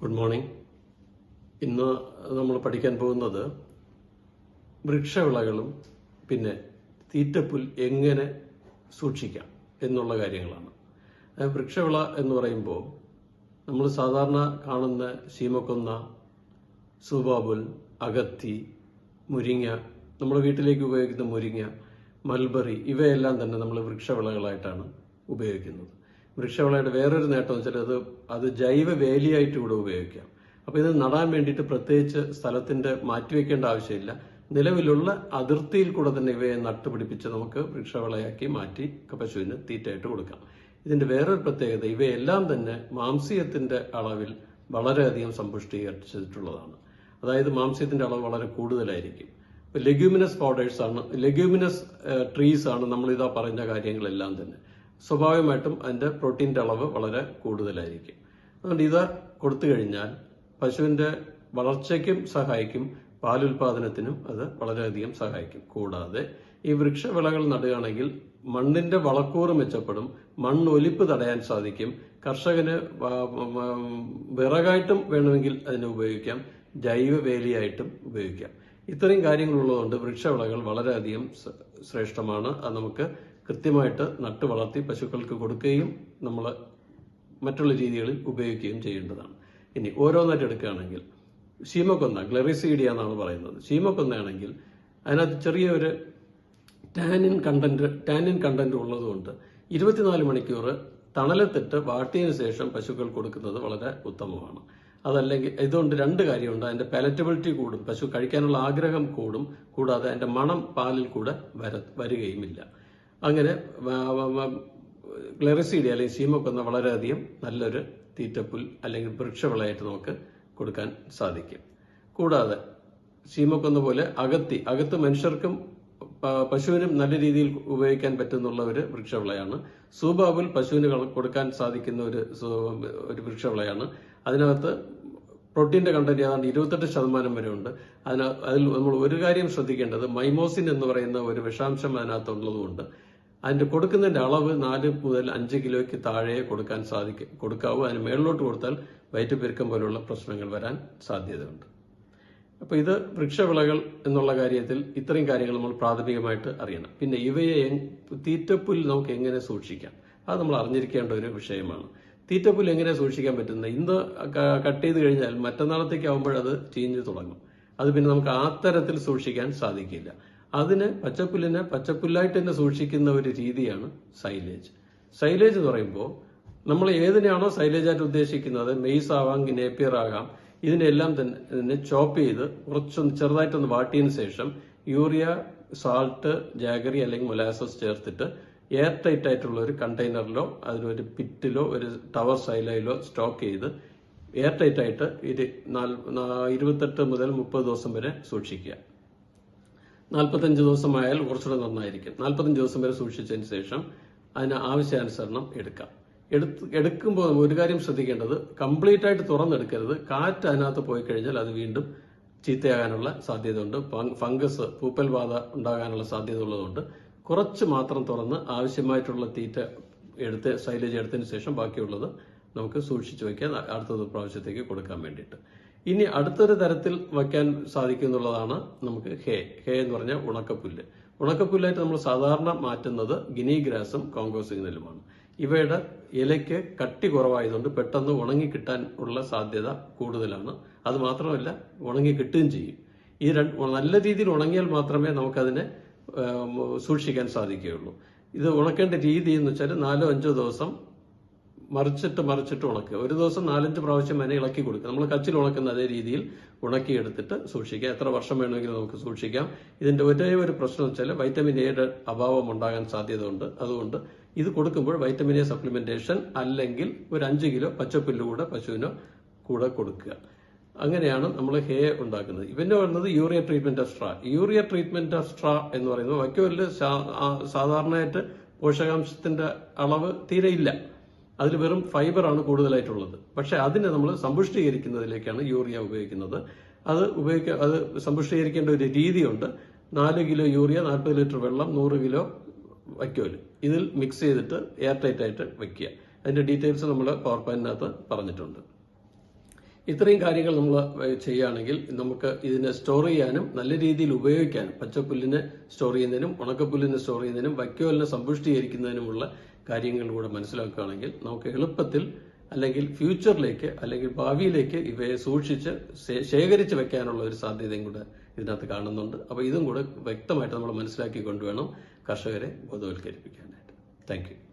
Good morning. ഇന്ന് നമ്മൾ പഠിക്കാൻ പോകുന്നത് വൃക്ഷവിളകളും പിന്നെ തീറ്റപ്പുൽ എങ്ങനെ സൂക്ഷിക്കാം എന്നുള്ള കാര്യങ്ങളാണ്. വൃക്ഷവിള എന്ന് പറയുമ്പോൾ നമ്മൾ സാധാരണ കാണുന്ന ശീമക്കൊന്ന സുബാബുൽ അകത്തി മുരിങ്ങ നമ്മുടെ വീട്ടിലേക്ക് ഉപയോഗിക്കുന്ന മുരിങ്ങ മൽബറി ഇവയെല്ലാം തന്നെ നമ്മൾ വൃക്ഷവിളകളായിട്ടാണ് ഉപയോഗിക്കുന്നത്. വൃക്ഷവിളയുടെ വേറൊരു നേട്ടം എന്ന് വെച്ചാൽ അത് അത് ജൈവ വേലിയായിട്ട് ഇവിടെ ഉപയോഗിക്കാം. അപ്പോൾ ഇത് നടാൻ വേണ്ടിയിട്ട് പ്രത്യേകിച്ച് സ്ഥലത്തിന്റെ മാറ്റിവെക്കേണ്ട ആവശ്യമില്ല. നിലവിലുള്ള അതിർത്തിയിൽ കൂടെ തന്നെ ഇവയെ നട്ടുപിടിപ്പിച്ച് നമുക്ക് വൃക്ഷവിളയാക്കി മാറ്റി പശുവിന് തീറ്റയായിട്ട് കൊടുക്കാം. ഇതിന്റെ വേറൊരു പ്രത്യേകത ഇവയെല്ലാം തന്നെ മാംസ്യത്തിന്റെ അളവിൽ വളരെയധികം സമ്പുഷ്ടീകരിച്ചിട്ടുള്ളതാണ്. അതായത് മാംസ്യത്തിന്റെ അളവ് വളരെ കൂടുതലായിരിക്കും. ലെഗ്യൂമിനസ് പൗഡേഴ്സ് ആണ് ലെഗ്യൂമിനസ് ട്രീസ് ആണ് നമ്മൾ ഇതാ പറഞ്ഞ കാര്യങ്ങളെല്ലാം തന്നെ. സ്വാഭാവികമായിട്ടും അതിന്റെ പ്രോട്ടീന്റെ അളവ് വളരെ കൂടുതലായിരിക്കും. അതുകൊണ്ട് ഇത് കൊടുത്തു കഴിഞ്ഞാൽ പശുവിന്റെ വളർച്ചയ്ക്കും സഹായിക്കും പാലുൽപാദനത്തിനും അത് വളരെയധികം സഹായിക്കും. കൂടാതെ ഈ വൃക്ഷവിളകൾ നടുകയാണെങ്കിൽ മണ്ണിന്റെ വളക്കൂറ് മെച്ചപ്പെടും മണ്ണ് ഒലിപ്പ് തടയാൻ സാധിക്കും കർഷകന് വിറകായിട്ടും വേണമെങ്കിൽ അതിനെ ഉപയോഗിക്കാം ജൈവ വേലിയായിട്ടും ഉപയോഗിക്കാം. ഇത്രയും കാര്യങ്ങളുള്ളതുകൊണ്ട് വൃക്ഷവിളകൾ വളരെയധികം ശ്രേഷ്ഠമാണ്. അത് നമുക്ക് കൃത്യമായിട്ട് നട്ട് വളർത്തി പശുക്കൾക്ക് കൊടുക്കുകയും നമ്മൾ മറ്റുള്ള രീതികളിൽ ഉപയോഗിക്കുകയും ചെയ്യേണ്ടതാണ്. ഇനി ഓരോന്നായിട്ട് എടുക്കുകയാണെങ്കിൽ ശീമക്കൊന്ന ഗ്ലറിസീഡിയ എന്നാണ് പറയുന്നത്. ശീമക്കൊന്നയാണെങ്കിൽ അതിനകത്ത് ചെറിയൊരു ടാനിൻ കണ്ടന്റ് ടാനിൻ കണ്ടന്റ് ഉള്ളതുകൊണ്ട് ഇരുപത്തിനാല് മണിക്കൂർ തണലത്തിട്ട് വാട്ടിയതിനു ശേഷം പശുക്കൾ കൊടുക്കുന്നത് വളരെ ഉത്തമമാണ്. അതല്ലെങ്കിൽ ഇതുകൊണ്ട് രണ്ട് കാര്യമുണ്ട്. അതിന്റെ പാലറ്റബിലിറ്റി കൂടും പശു കഴിക്കാനുള്ള ആഗ്രഹം കൂടും കൂടാതെ അതിന്റെ മണം പാലിൽ കൂടെ വര വരികയുമില്ല. അങ്ങനെ ഗ്ലറിസീഡി അല്ലെങ്കിൽ സീമക്കൊന്ന വളരെയധികം നല്ലൊരു തീറ്റപ്പുൽ അല്ലെങ്കിൽ വൃക്ഷവിളയായിട്ട് നമുക്ക് കൊടുക്കാൻ സാധിക്കും. കൂടാതെ സീമക്കൊന്ന പോലെ അകത്തി അകത്ത് മനുഷ്യർക്കും പശുവിനും നല്ല രീതിയിൽ ഉപയോഗിക്കാൻ പറ്റുന്നുള്ള ഒരു വൃക്ഷവിളയാണ്. സൂബാബുൽ പശുവിന് കൊടുക്കാൻ സാധിക്കുന്ന ഒരു ഒരു വൃക്ഷവിളയാണ്. അതിനകത്ത് പ്രോട്ടീന്റെ കണ്ടന്റ് ഏതാണ്ട് ഇരുപത്തെട്ട് ശതമാനം വരെ ഉണ്ട്. അതിന് അതിൽ നമ്മൾ ഒരു കാര്യം ശ്രദ്ധിക്കേണ്ടത് മൈമോസിൻ എന്ന് പറയുന്ന ഒരു വിഷാംശം അതിനകത്ത് ഉള്ളതുകൊണ്ട് അതിന്റെ കൊടുക്കുന്നതിന്റെ അളവ് നാല് മുതൽ അഞ്ച് കിലോയ്ക്ക് താഴെ കൊടുക്കാൻ സാധിക്കും കൊടുക്കാവൂ. അതിന് മേളിലോട്ട് കൊടുത്താൽ വയറ്റുപെരുക്കം പോലുള്ള പ്രശ്നങ്ങൾ വരാൻ സാധ്യതയുണ്ട്. അപ്പോൾ ഇത് വൃക്ഷവിളകൾ എന്നുള്ള കാര്യത്തിൽ ഇത്രയും കാര്യങ്ങൾ നമ്മൾ പ്രാഥമികമായിട്ട് അറിയണം. പിന്നെ ഇവയെ തീറ്റപ്പുൽ നമുക്ക് എങ്ങനെ സൂക്ഷിക്കാം? അത് നമ്മൾ അറിഞ്ഞിരിക്കേണ്ട ഒരു വിഷയമാണ്. തീറ്റപ്പുൽ എങ്ങനെ സൂക്ഷിക്കാൻ പറ്റുന്നത്? ഇന്ന് കട്ട് ചെയ്ത് കഴിഞ്ഞാൽ മറ്റന്നാളത്തേക്ക് ആകുമ്പോഴത് ചീഞ്ഞു തുടങ്ങും. അത് പിന്നെ നമുക്ക് ആ തരത്തിൽ സൂക്ഷിക്കാൻ സാധിക്കില്ല. അതിന് പച്ചപ്പുല്ലിനെ പച്ചപ്പുല്ലായിട്ട് തന്നെ സൂക്ഷിക്കുന്ന ഒരു രീതിയാണ് സൈലേജ്. സൈലേജ് എന്ന് പറയുമ്പോൾ നമ്മൾ ഏതിനാണോ സൈലേജായിട്ട് ഉദ്ദേശിക്കുന്നത് മെയ്സ് ആവാം നേപ്പിയർ ആകാം ഇതിനെല്ലാം തന്നെ ചോപ്പ് ചെയ്ത് കുറച്ചൊന്ന് ചെറുതായിട്ടൊന്ന് വാട്ടിയതിനു ശേഷം യൂറിയ സാൾട്ട് ജാഗറി അല്ലെങ്കിൽ മൊലാസസ് ചേർത്തിട്ട് എയർ ടൈറ്റ് ആയിട്ടുള്ള ഒരു കണ്ടെയ്നറിലോ അതിനൊരു പിറ്റിലോ ഒരു ടവർ സൈലയിലോ സ്റ്റോക്ക് ചെയ്ത് എയർ ടൈറ്റ് ആയിട്ട് ഇത് നാല്- ഇരുപത്തെട്ട് മുതൽ മുപ്പത് ദിവസം വരെ സൂക്ഷിക്കുക. നാൽപ്പത്തഞ്ച് ദിവസമായാൽ കുറച്ചുകൂടെ നന്നായിരിക്കും. നാൽപ്പത്തഞ്ച് ദിവസം വരെ സൂക്ഷിച്ചതിന് ശേഷം അതിന് ആവശ്യാനുസരണം എടുക്കാം. എടുത്ത് എടുക്കുമ്പോൾ ഒരു കാര്യം ശ്രദ്ധിക്കേണ്ടത് കംപ്ലീറ്റ് ആയിട്ട് തുറന്നെടുക്കരുത്. കാറ്റ് അതിനകത്ത് പോയി കഴിഞ്ഞാൽ അത് വീണ്ടും ചീത്തയാകാനുള്ള സാധ്യതയുണ്ട്. ഫംഗസ് പൂപ്പൽ ബാധ ഉണ്ടാകാനുള്ള സാധ്യത ഉള്ളതുകൊണ്ട് കുറച്ച് മാത്രം തുറന്ന് ആവശ്യമായിട്ടുള്ള തീറ്റ എടുത്ത് സൈലേജ് എടുത്തതിന് ശേഷം ബാക്കിയുള്ളത് നമുക്ക് സൂക്ഷിച്ചു വയ്ക്കാൻ അടുത്ത പ്രാവശ്യത്തേക്ക് കൊടുക്കാൻ വേണ്ടിയിട്ട്. ഇനി അടുത്തൊരു തരത്തിൽ വയ്ക്കാൻ സാധിക്കുന്നുള്ളതാണ് നമുക്ക് ഹേ. ഹേ എന്ന് പറഞ്ഞാൽ ഉണക്കപ്പുല്ല്. ഉണക്കപ്പുല്ലായിട്ട് നമ്മൾ സാധാരണ മാറ്റുന്നത് ഗിനി ഗ്രാസും കോങ്കോ സിഗ്നലുമാണ് ഇവയുടെ ഇലയ്ക്ക് കട്ടി കുറവായതുകൊണ്ട് പെട്ടെന്ന് ഉണങ്ങി കിട്ടാൻ ഉള്ള സാധ്യത കൂടുതലാണ്. അത് മാത്രമല്ല ഉണങ്ങി കിട്ടുകയും ചെയ്യും. ഈ രണ്ട് നല്ല രീതിയിൽ ഉണങ്ങിയാൽ മാത്രമേ നമുക്കതിനെ സൂക്ഷിക്കാൻ സാധിക്കുകയുള്ളൂ. ഇത് ഉണക്കേണ്ട രീതി എന്ന് വെച്ചാൽ നാലോ അഞ്ചോ ദിവസം മറിച്ചിട്ട് മറിച്ചിട്ട് ഉണക്കുക ഒരു ദിവസം നാലഞ്ച് പ്രാവശ്യം അതിനെ ഇളക്കി കൊടുക്കുക. നമ്മൾ കച്ചിൽ ഉണക്കുന്ന അതേ രീതിയിൽ ഉണക്കിയെടുത്തിട്ട് സൂക്ഷിക്കുക. എത്ര വർഷം വേണമെങ്കിലും നമുക്ക് സൂക്ഷിക്കാം. ഇതിന്റെ ഒരേ ഒരു പ്രശ്നം വെച്ചാൽ വൈറ്റമിൻ എയുടെ അഭാവം ഉണ്ടാകാൻ സാധ്യതയുണ്ട്. അതുകൊണ്ട് ഇത് കൊടുക്കുമ്പോൾ വൈറ്റമിൻ എ സപ്ലിമെന്റേഷൻ അല്ലെങ്കിൽ ഒരു അഞ്ച് കിലോ പച്ചപ്പുല്ല് കൂടെ പശുവിനോ കൂടെ കൊടുക്കുക. അങ്ങനെയാണ് നമ്മൾ ഹേ ഉണ്ടാക്കുന്നത്. ഇവന്റെ പറയുന്നത് urea treatment of straw urea treatment of straw എന്ന് പറയുന്നത് ആ- സാധാരണയായിട്ട് പോഷകാംശത്തിന്റെ അളവ് തീരെ ഇല്ല. അതിൽ വെറും ഫൈബറാണ് കൂടുതലായിട്ടുള്ളത്. പക്ഷെ അതിനെ നമ്മൾ സമ്പുഷ്ടീകരിക്കുന്നതിലേക്കാണ് യൂറിയ ഉപയോഗിക്കുന്നത്. അത് ഉപയോഗിക്ക അത് സമ്പുഷ്ടീകരിക്കേണ്ട ഒരു രീതിയുണ്ട്. നാല് കിലോ യൂറിയ നാൽപ്പത് ലിറ്റർ വെള്ളം നൂറ് കിലോ വയ്ക്കോൽ ഇതിൽ മിക്സ് ചെയ്തിട്ട് എയർ ടൈറ്റ് ആയിട്ട് വെക്കുക. അതിന്റെ ഡീറ്റെയിൽസ് നമ്മൾ പവർ പോയിന്റിനകത്ത് പറഞ്ഞിട്ടുണ്ട്. ഇത്രയും കാര്യങ്ങൾ നമ്മൾ ചെയ്യുകയാണെങ്കിൽ നമുക്ക് ഇതിനെ സ്റ്റോർ ചെയ്യാനും നല്ല രീതിയിൽ ഉപയോഗിക്കാനും പച്ചപ്പുല്ലിനെ സ്റ്റോർ ചെയ്യുന്നതിനും ഉണക്കപ്പുല്ലിനെ സ്റ്റോർ ചെയ്യുന്നതിനും വൈക്കോലിനെ സമ്പുഷ്ടീകരിക്കുന്നതിനുമുള്ള കാര്യങ്ങൾ കൂടെ മനസ്സിലാക്കുകയാണെങ്കിൽ നമുക്ക് എളുപ്പത്തിൽ അല്ലെങ്കിൽ ഫ്യൂച്ചറിലേക്ക് അല്ലെങ്കിൽ ഭാവിയിലേക്ക് ഇവയെ സൂക്ഷിച്ച് ശേഖരിച്ച് വെക്കാനുള്ള ഒരു സാധ്യതയും കൂടെ ഇതിനകത്ത് കാണുന്നുണ്ട്. അപ്പോൾ ഇതും കൂടെ വ്യക്തമായിട്ട് നമ്മൾ മനസ്സിലാക്കി കൊണ്ടുവേണം കർഷകരെ ബോധവൽക്കരിപ്പിക്കാനായിട്ട്. താങ്ക്